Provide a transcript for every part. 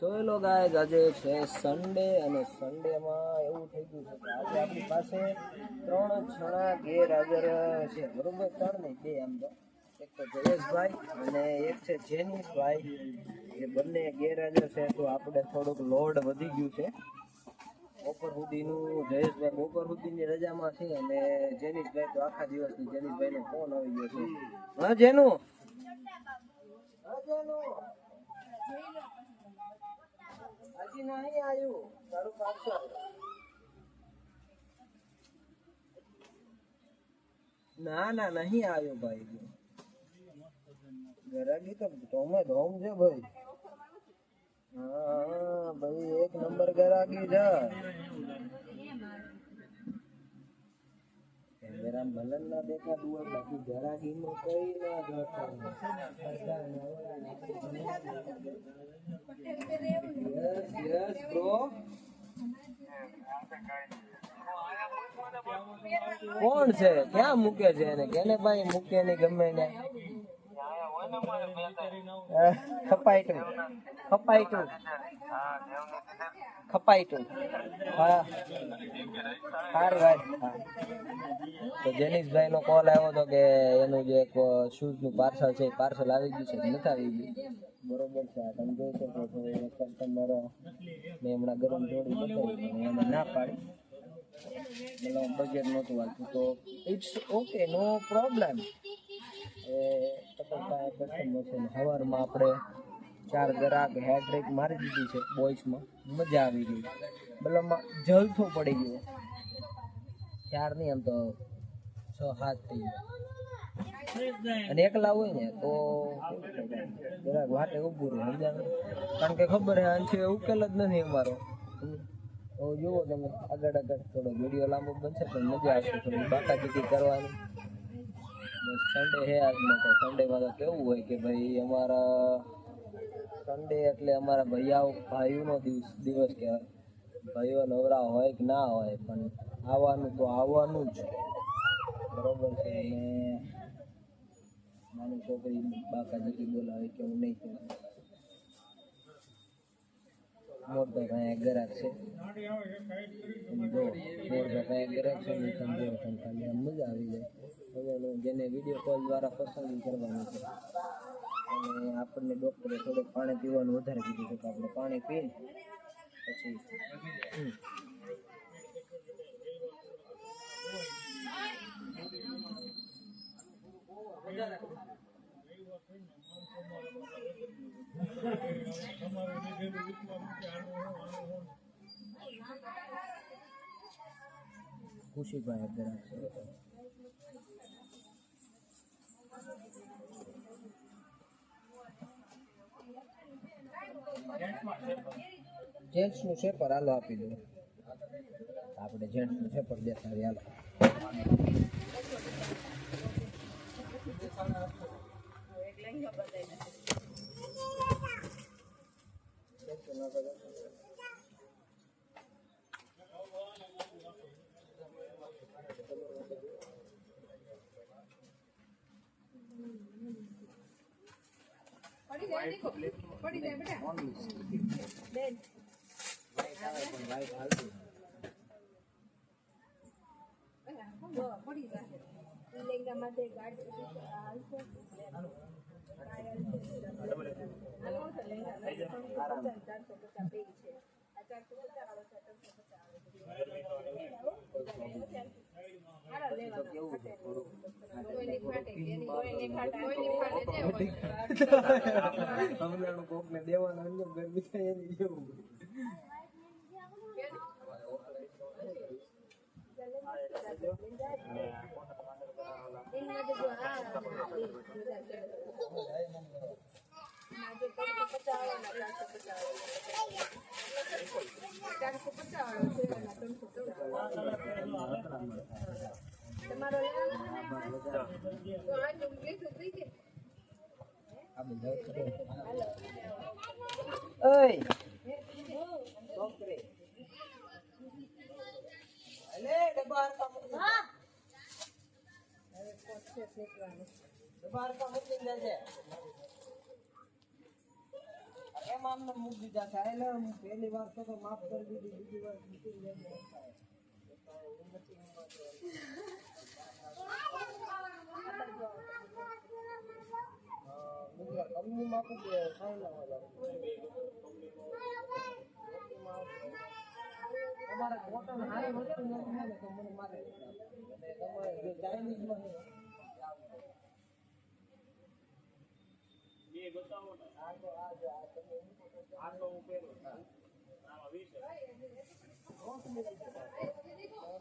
So hello guys, આજે છે Sunday અને સન્ડેમાં એવું થઈ ગયું છે કે આજે આપણી પાસે ત્રણ જણા ગેરહાજર છે, બરોબર? ત્રણ નહીં, બે આમ તો. એક તો જયેશભાઈ અને એક છે જેનીશભાઈ. એ બંને ગેરહાજર છે, તો આપણે થોડુંક લોડ વધી ગયું છે. બપોર સુધીનું જયેશભાઈ બપોર સુધીની રજામાં છે અને જેનીશભાઈ તો આખા દિવસની જેનીશભાઈનો ફોન આવી ગયો છે. હા, જેનું? હા, જેનું? હજી નહીં આવ્યું તારું પાર્સલ ના ના નહીં આવ્યું ભાઈ ગરાગી તો ધોમે ધોમ છે ભાઈ હા ભાઈ એક નંબર ગરાગી છે કેમેરા મલન ના દેખાતું હોય બાકી જરા નું કઈ ના યસ યસ બ્રો કોણ છે? ક્યાં મૂકે છે એને? કેને ભાઈ મૂકે ને ગમે ને? ખપાઈટું ખપાઈટું. હા. સારું ભાઈ હા. તો જેનિશભાઈ નો કોલ આવ્યો હતો કે એનું જે એક શૂઝનું પાર્સલ છે પાર્સલ આવી ગયું છે નથી આવી ગયું? બરોબર છે. તમે જોઈ શકો છો કસ્ટમર મેં હમણાં ગરમ જોડી બતાવી પણ એને ના પાડી. મતલબ બજેટ નહોતું આવતું તો ઇટ્સ ઓકે નો પ્રોબ્લેમ એ કસ્ટમર છે સવારમાં આપણે ચાર ગરાક હેડ બ્રેક મારી દીધી છે બોયસમાં મજા આવી ગઈ. મતલબ જલથો પડી ગયો. ચાર નહીં આમ તો છ હાથ થઈ ગયા. અને એકલા હોય ને તો જરાક વાટે ઊભું રહે સમજાણું કારણ કે ખબર હે આંછે ઉકેલ જ નથી અમારો. તો જુઓ તમે, આગળ આગળ થોડો વીડિયો લાંબો બનશે પણ મજા આવશે થોડી બાકાચીકી કરવાની. સન્ડે હે આજનો તો. સન્ડેમાં તો કેવું હોય કે ભાઈ અમારા સન્ડે એટલે અમારા ભૈયાઓ, ભાઈઓનો દિવસ દિવસ કહેવાય. ભાઈઓ નવરા હોય કે ના હોય, પણ આવવાનું તો આવવાનું જ. બરોબર છે, અને નાની છોકરી બાકાજી બોલાવે કે હું નહીં કરું મોટો ભાઈ ગરાક છે. છે મજા આવી જાય. હવે જેને વીડિયો કોલ દ્વારા પસંદ કરવાનું છે. અને આપણને ડૉક્ટરે થોડુંક પાણી પીવાનું વધારે કીધું છે તો આપણે પાણી પી પછી હમ. ખુશીભાઈ ગરાક જેન્ટ્સનું છે પર હાલો આપી દો આપણે જેન્ટ્સનું છે પર દેતા આવીએ, હાલો પડી જાય બેટા બેન પડી જાય લેંગા માટે ગાડી ચારસો પચાસ પેજ છે? આ ચારસો પચાસ આવે છે ત્રણસો પચાસ આવે છે હમણાં કોકને દેવાનું અંદર ગરમી થાય એની જેવું આ બધા કરે. ઓય છોકરી અલે ડબ્બા હરખા મૂકી દે. ડબ્બા હરખા મૂકીને જજે. એમ એમાં અમને મૂકી દીધા છે એટલે હું પહેલી વાર તો તો માફ કરી દીધી બીજી વાર meeting લઈને બીજા કંપનીમાં તો કે સાઈનમાં જ આવે. તમારે કોટન હારી વસ્તુ નથી મળે તો મને મારે અને તમારે જે ચાઇનીઝમાં છે આ તો આ જો આ તમે આ તો હું પહેરું આમાં વીસ એકદમ કોટન જેવી આવે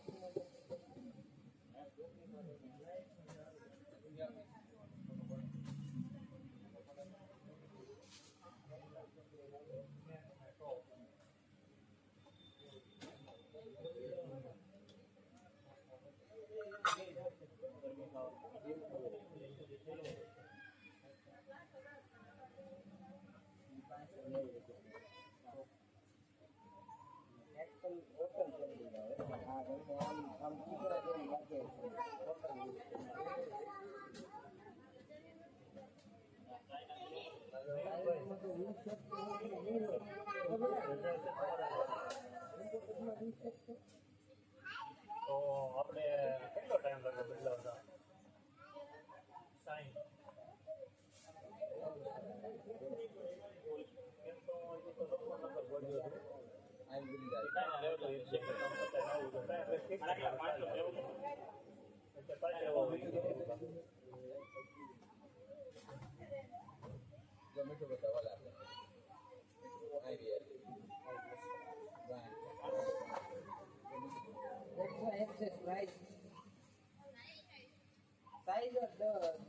તો આપણે કેટલો ટાઈમ લાગે બદલાવતા tay Yo me toco la Ahí viene. Right. Size of the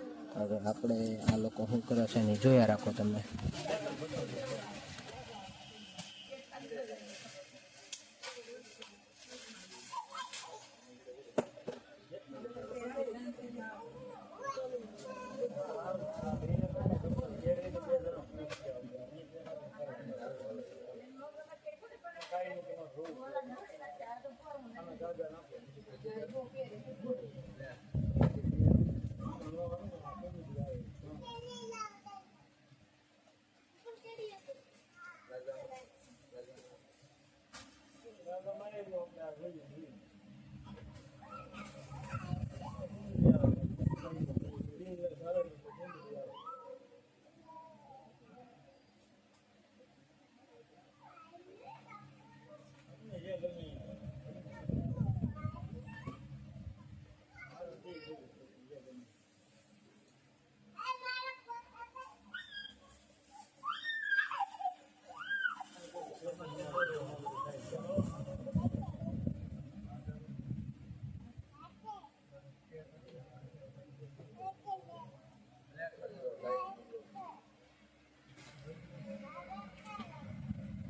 હવે આપણે આ લોકો શું કરે છે એની જોયા રાખો તમે. Oye, oye.